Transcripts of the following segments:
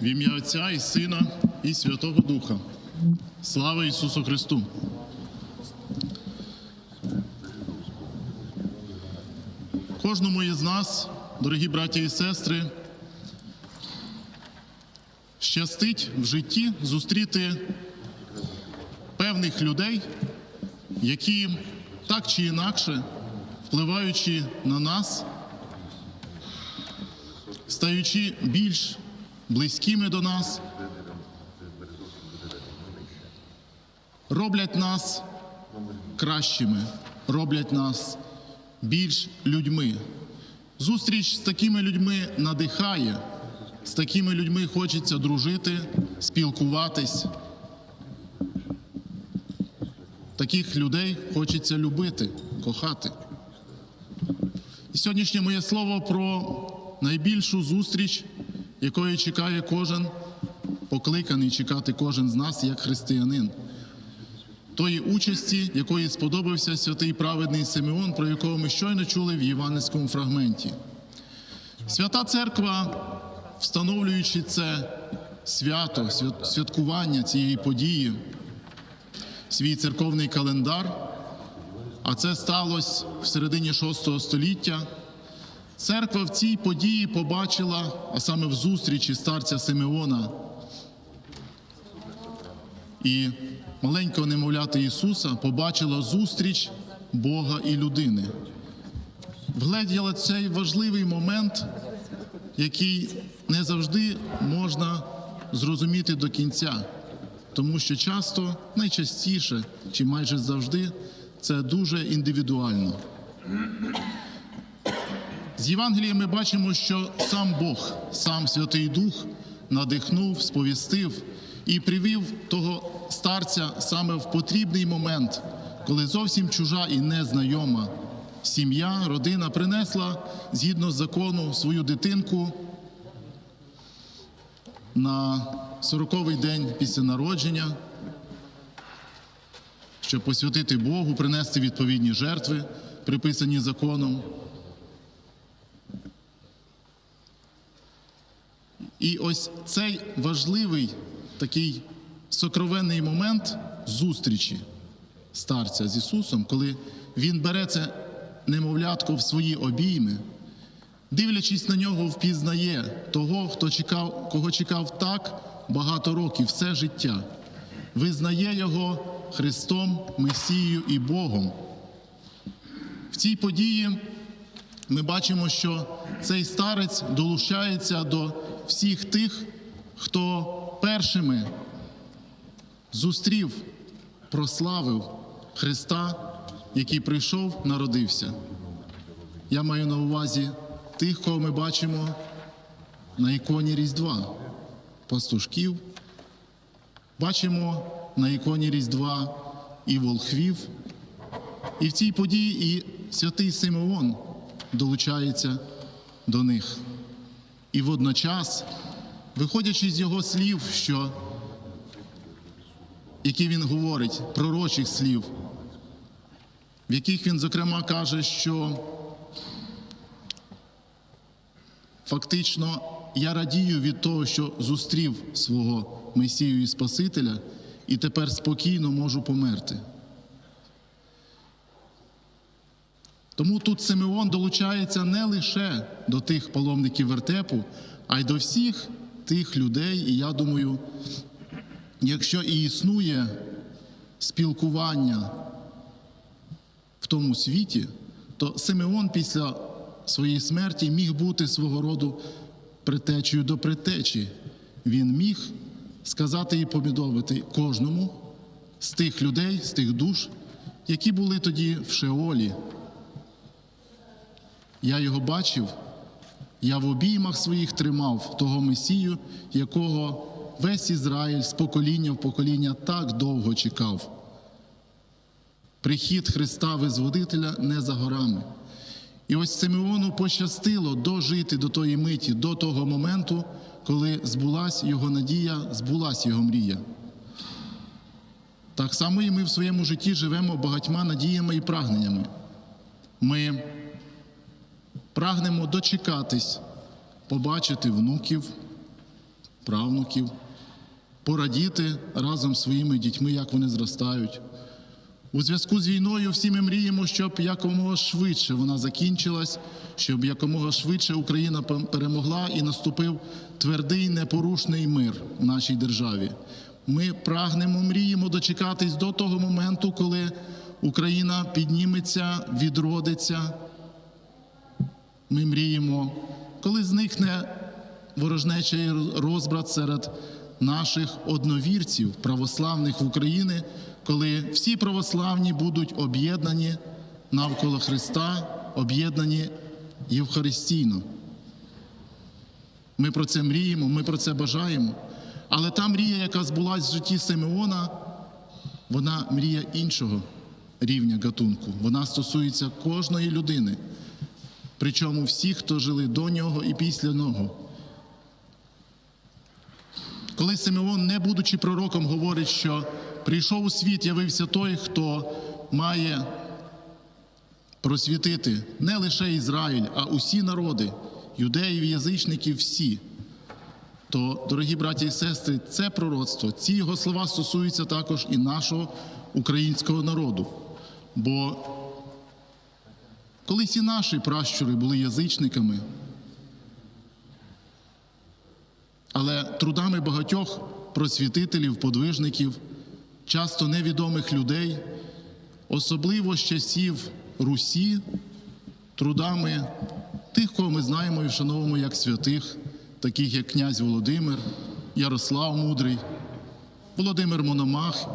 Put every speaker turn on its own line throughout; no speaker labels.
В ім'я Отця і Сина, і Святого Духа. Слава Ісусу Христу! Кожному із нас, дорогі браті і сестри, щастить в житті зустріти певних людей, які так чи інакше, впливаючи на нас, стаючи більш близькими до нас, роблять нас кращими, роблять нас більш людьми. Зустріч з такими людьми надихає, з такими людьми хочеться дружити, спілкуватись. Таких людей хочеться любити, кохати. І сьогоднішнє моє слово про найбільшу зустріч, якої чекає кожен, покликаний чекати кожен з нас як християнин. Тої участі, якої сподобався святий праведний Симеон, про якого ми щойно чули в євангельському фрагменті. Свята Церква, встановлюючи це свято, святкування цієї події, свій церковний календар, а це сталося в середині VI століття. Церква в цій події побачила, а саме в зустрічі старця Симеона і маленького немовлята Ісуса побачила зустріч Бога і людини. Вгледіла цей важливий момент, який не завжди можна зрозуміти до кінця, тому що часто, найчастіше чи майже завжди, це дуже індивідуально. З Євангелія ми бачимо, що сам Бог, сам Святий Дух надихнув, сповістив і привів того старця саме в потрібний момент, коли зовсім чужа і незнайома сім'я, родина принесла згідно з закону свою дитинку на 40-й день після народження, щоб посвятити Богу, принести відповідні жертви, приписані законом. І ось цей важливий такий сокровенний момент зустрічі старця з Ісусом, коли Він бере це немовлятко в свої обійми, дивлячись на нього, впізнає того, хто чекав, кого чекав так багато років, все життя, визнає його Христом, Месією і Богом. В цій події ми бачимо, що цей старець долучається до всіх тих, хто першими зустрів, прославив Христа, який прийшов, народився. Я маю на увазі тих, кого ми бачимо на іконі Різдва, пастушків. Бачимо на іконі Різдва і волхвів. І в цій події і святий Симеон долучається до них. І водночас, виходячи з його слів, що, які він говорить, пророчих слів, в яких він, зокрема, каже, що фактично я радію від того, що зустрів свого Месію і Спасителя, і тепер спокійно можу померти. Тому тут Симеон долучається не лише до тих паломників вертепу, а й до всіх тих людей. І я думаю, якщо і існує спілкування в тому світі, то Симеон після своєї смерті міг бути свого роду притечею до притечі. Він міг сказати і повідомити кожному з тих людей, з тих душ, які були тоді в Шеолі. Я його бачив, я в обіймах своїх тримав того Месію, якого весь Ізраїль з покоління в покоління так довго чекав. Прихід Христа Визводителя не за горами. І ось Симеону пощастило дожити до тої миті, до того моменту, коли збулась його надія, збулась його мрія. Так само і ми в своєму житті живемо багатьма надіями і прагненнями. Ми прагнемо дочекатись, побачити внуків, правнуків, порадіти разом з своїми дітьми, як вони зростають. У зв'язку з війною всі ми мріємо, щоб якомога швидше вона закінчилась, щоб якомога швидше Україна перемогла і наступив твердий непорушний мир в нашій державі. Ми прагнемо, мріємо дочекатись до того моменту, коли Україна підніметься, відродиться. Ми мріємо, коли зникне ворожнечий розбрат серед наших одновірців, православних в Україні, коли всі православні будуть об'єднані навколо Христа, об'єднані євхаристійно. Ми про це мріємо, ми про це бажаємо. Але та мрія, яка збулась в житті Симеона, вона мрія іншого рівня гатунку. Вона стосується кожної людини. Причому всі, хто жили до нього і після нього. Коли Симеон, не будучи пророком, говорить, що прийшов у світ, явився той, хто має просвітити не лише Ізраїль, а усі народи, юдеїв, язичників, всі. То, дорогі браті і сестри, це пророцтво, ці його слова стосуються також і нашого українського народу. Бо Колись і наші пращури були язичниками, але трудами багатьох просвітителів, подвижників, часто невідомих людей, особливо з часів Русі, трудами тих, кого ми знаємо і вшановуємо як святих, таких як князь Володимир, Ярослав Мудрий, Володимир Мономах,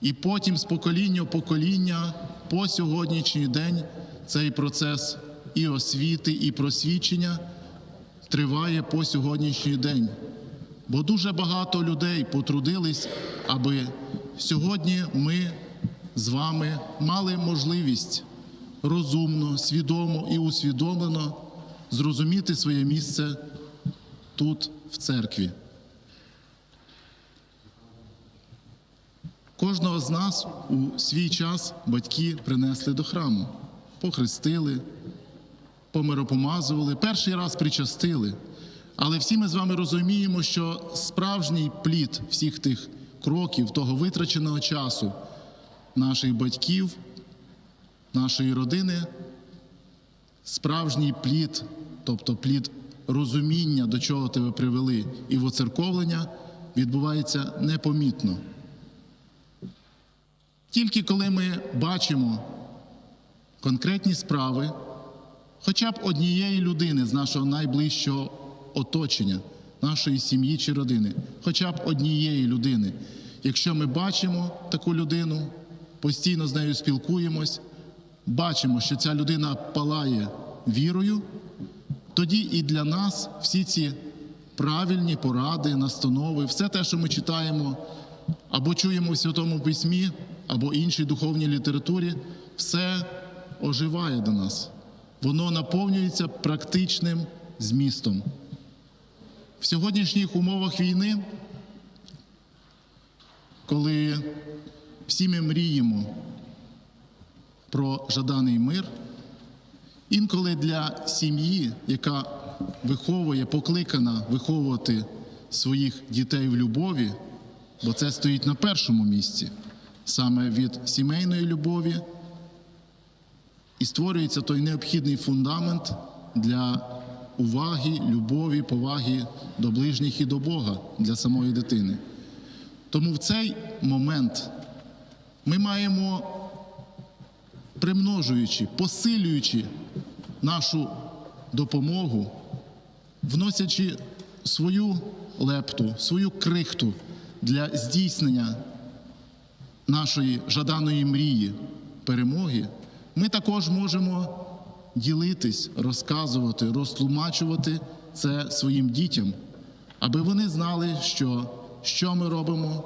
і потім з покоління покоління по сьогоднішній день цей процес і освіти, і просвічення триває по сьогоднішній день. Бо дуже багато людей потрудились, аби сьогодні ми з вами мали можливість розумно, свідомо і усвідомлено зрозуміти своє місце тут, в церкві. Кожного з нас у свій час батьки принесли до храму, похрестили, помиропомазували, перший раз причастили. Але всі ми з вами розуміємо, що справжній плід всіх тих кроків, того витраченого часу наших батьків, нашої родини, справжній плід, тобто плід розуміння, до чого тебе привели, і воцерковлення відбувається непомітно. Тільки коли ми бачимо конкретні справи, хоча б однієї людини з нашого найближчого оточення, нашої сім'ї чи родини, хоча б однієї людини. Якщо ми бачимо таку людину, постійно з нею спілкуємось, бачимо, що ця людина палає вірою, тоді і для нас всі ці правильні поради, настанови, все те, що ми читаємо або чуємо в Святому Письмі, або іншій духовній літературі, все оживає до нас. Воно наповнюється практичним змістом. В сьогоднішніх умовах війни, коли всі ми мріємо про жаданий мир, інколи для сім'ї, яка виховує, покликана виховувати своїх дітей в любові, бо це стоїть на першому місці, саме від сімейної любові, і створюється той необхідний фундамент для уваги, любові, поваги до ближніх і до Бога для самої дитини. Тому в цей момент ми маємо, примножуючи, посилюючи нашу допомогу, вносячи свою лепту, свою крихту для здійснення нашої жаданої мрії перемоги, ми також можемо ділитись, розказувати, розтлумачувати це своїм дітям, аби вони знали, що, що ми робимо,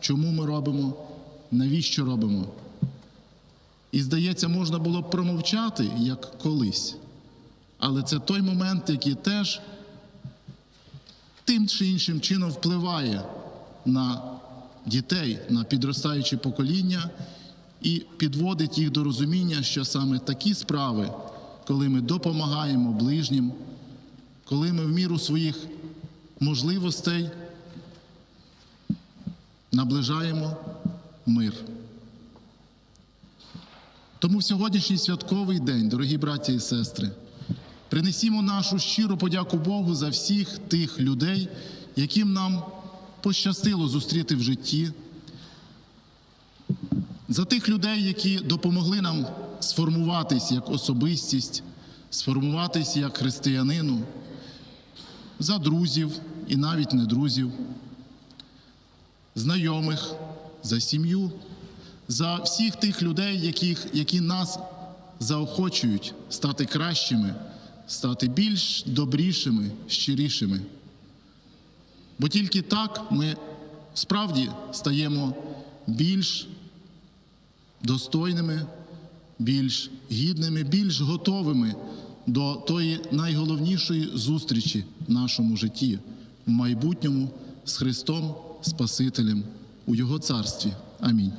чому ми робимо, навіщо робимо. І здається, можна було б промовчати як колись. Але це той момент, який теж тим чи іншим чином впливає на дітей, на підростаюче покоління і підводить їх до розуміння, що саме такі справи, коли ми допомагаємо ближнім, коли ми в міру своїх можливостей наближаємо мир. Тому в сьогоднішній святковий день, дорогі браті і сестри, принесімо нашу щиру подяку Богу за всіх тих людей, яким нам пощастило зустріти в житті, за тих людей, які допомогли нам сформуватись як особистість, сформуватись як християнину, за друзів і навіть не друзів, знайомих, за сім'ю, за всіх тих людей, яких, які нас заохочують стати кращими, стати більш добрішими, щирішими. Бо тільки так ми справді стаємо більш достойними, більш гідними, більш готовими до тої найголовнішої зустрічі в нашому житті, в майбутньому з Христом Спасителем у Його царстві. Амінь.